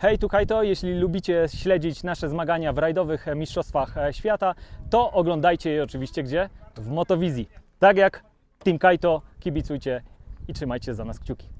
Hej, tu Kajto, jeśli lubicie śledzić nasze zmagania w rajdowych mistrzostwach e, świata, to oglądajcie je oczywiście gdzie? W Motowizji. Tak jak Team Kajto, kibicujcie i trzymajcie za nas kciuki.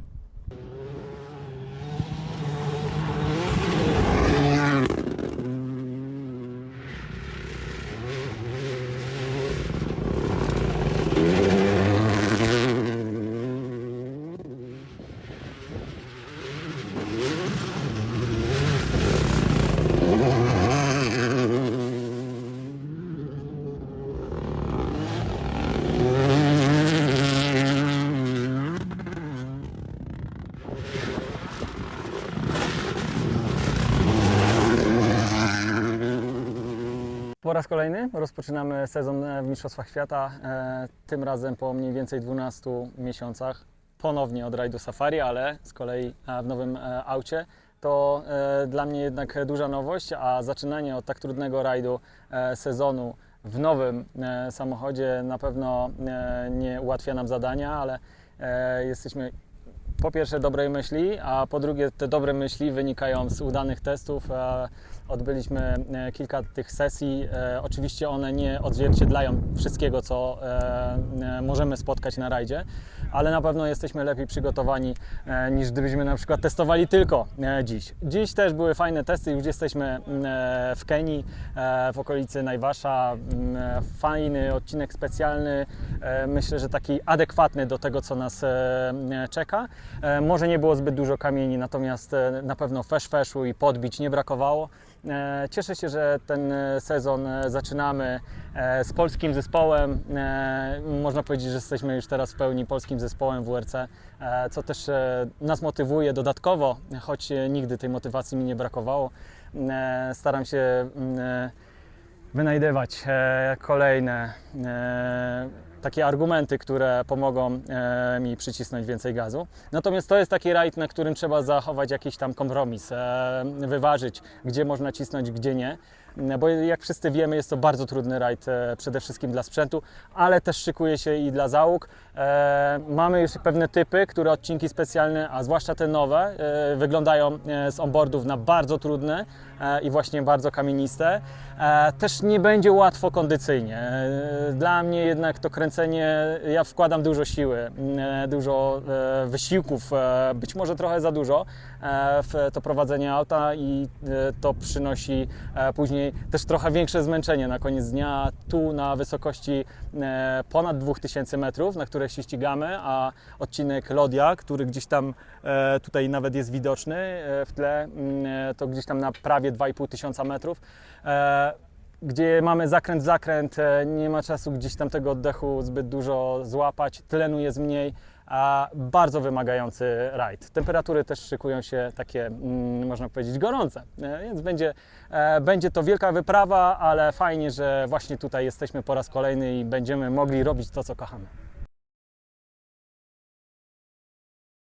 Po raz kolejny rozpoczynamy sezon e, w Mistrzostwach Świata, e, tym razem po mniej więcej 12 miesiącach, ponownie od rajdu Safari, ale z kolei e, w nowym aucie. To dla mnie jednak duża nowość, a zaczynanie od tak trudnego rajdu sezonu w nowym samochodzie na pewno nie ułatwia nam zadania, ale jesteśmy po pierwsze dobrej myśli, a po drugie te dobre myśli wynikają z udanych testów. E, Odbyliśmy e, kilka tych sesji. E, Oczywiście one nie odzwierciedlają wszystkiego, co możemy spotkać na rajdzie, ale na pewno jesteśmy lepiej przygotowani niż gdybyśmy na przykład testowali tylko dziś. Dziś też były fajne testy, już jesteśmy mm, w Kenii, w okolicy Najwasza. Mm, Fajny odcinek specjalny, myślę, że taki adekwatny do tego, co nas czeka. E, Może nie było zbyt dużo kamieni, natomiast e, na pewno fesz feszu i podbić nie brakowało. E, Cieszę się, że ten sezon zaczynamy z polskim zespołem. Można powiedzieć, że jesteśmy już teraz w pełni polskim zespołem WRC, e, co też nas motywuje dodatkowo, choć nigdy tej motywacji mi nie brakowało. Staram się mm, wynajdywać kolejne takie argumenty, które pomogą e, mi przycisnąć więcej gazu. Natomiast to jest taki rajd, na którym trzeba zachować jakiś tam kompromis, e, wyważyć, gdzie można cisnąć, gdzie nie. E, Bo jak wszyscy wiemy, jest to bardzo trudny rajd, e, przede wszystkim dla sprzętu, ale też szykuje się i dla załóg. E, mamy już pewne typy, które odcinki specjalne, a zwłaszcza te nowe, wyglądają z onboardów na bardzo trudne i właśnie bardzo kamieniste. Też nie będzie łatwo kondycyjnie. Dla mnie jednak to kręcenie, ja wkładam dużo siły, e, dużo e, wysiłków, e, być może trochę za dużo e, w to prowadzenie auta i to przynosi później też trochę większe zmęczenie na koniec dnia. Tu na wysokości ponad 2000 metrów, na której się ścigamy, a odcinek Lodia, który gdzieś tam tutaj nawet jest widoczny w tle, mm, to gdzieś tam na prawie 2500 metrów. Gdzie mamy zakręt, zakręt, e, nie ma czasu gdzieś tam tego oddechu zbyt dużo złapać, tlenu jest mniej, a bardzo wymagający rajd. Temperatury też szykują się takie, mm, można powiedzieć, gorące, e, więc będzie, e, będzie to wielka wyprawa, ale fajnie, że właśnie tutaj jesteśmy po raz kolejny i będziemy mogli robić to, co kochamy.